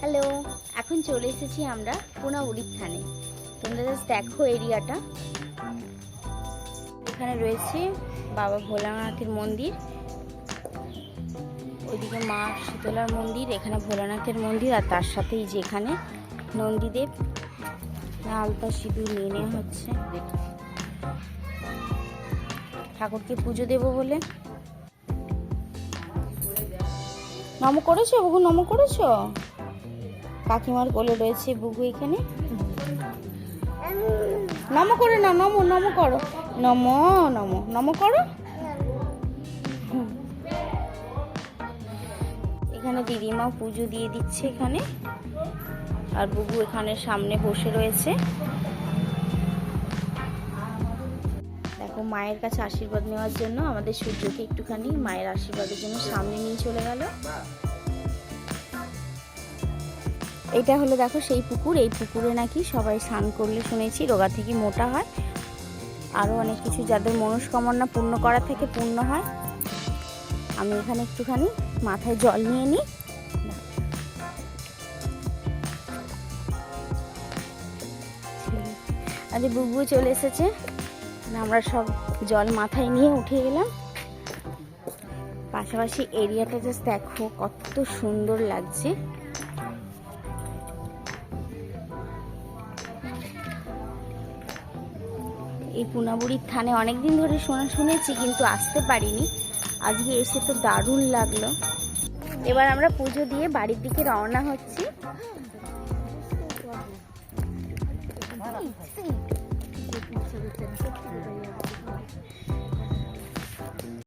Hello, এখন চলে এসেছি আমরা পুনাউড়ির থানে। তোমরা জাস্ট দেখো এরিয়াটা। এখানে রয়েছে বাবা ভোলানাথের মন্দির। ওইদিকে মা শীতলার মন্দির, এখানে ভোলানাথের মন্দির, আর তার সাথেই যে এখানে নন্দীদেব আলতা সিঁদুর নিয়ে নেওয়া হচ্ছে। ঠাকুরকে পুজো দেব বলে। নম করেছ বুগু নম করেছ? কাকিমার কোলে রয়েছে বুগু এখানে। নম করে না নম নম করো। নম নম নম করো। এখানে দিদিমা পুজো দিয়ে দিচ্ছে এখানে। আর বুবু এখানে সামনে বসে রয়েছে। দেখো, মায়ের কাছে আশীর্বাদ নেওয়ার জন্য আমাদের সূর্যকে একটুখানি মায়ের আশীর্বাদের জন্য সামনে নিয়ে চলে গেল। এটা হলো দেখো সেই পুকুর, এই পুকুরে নাকি সবাই স্নান করলে শুনেছি, রোগা থেকে মোটা হয়। আরও অনেক কিছু যাদের মনস্কামনা পূর্ণ করা থেকে পূর্ণ হয়। আমি এখানে একটুখানি মাথায় জল নিয়ে নিই। আজ বুবু চলে এসেছে। আমরা সব জল মাথায় নিয়ে উঠে গেলাম। পাশাপাশি এরিয়াটা জাস্ট দেখো, কত সুন্দর লাগছে। এই পুনাবুড়ির থানে অনেকদিন ধরে শোনা শুনেছি, কিন্তু আসতে পারিনি। আজকে এসে তো দারুণ লাগল। এবার আমরা পুজো দিয়ে বাড়ির দিকে রওনা হচ্ছি।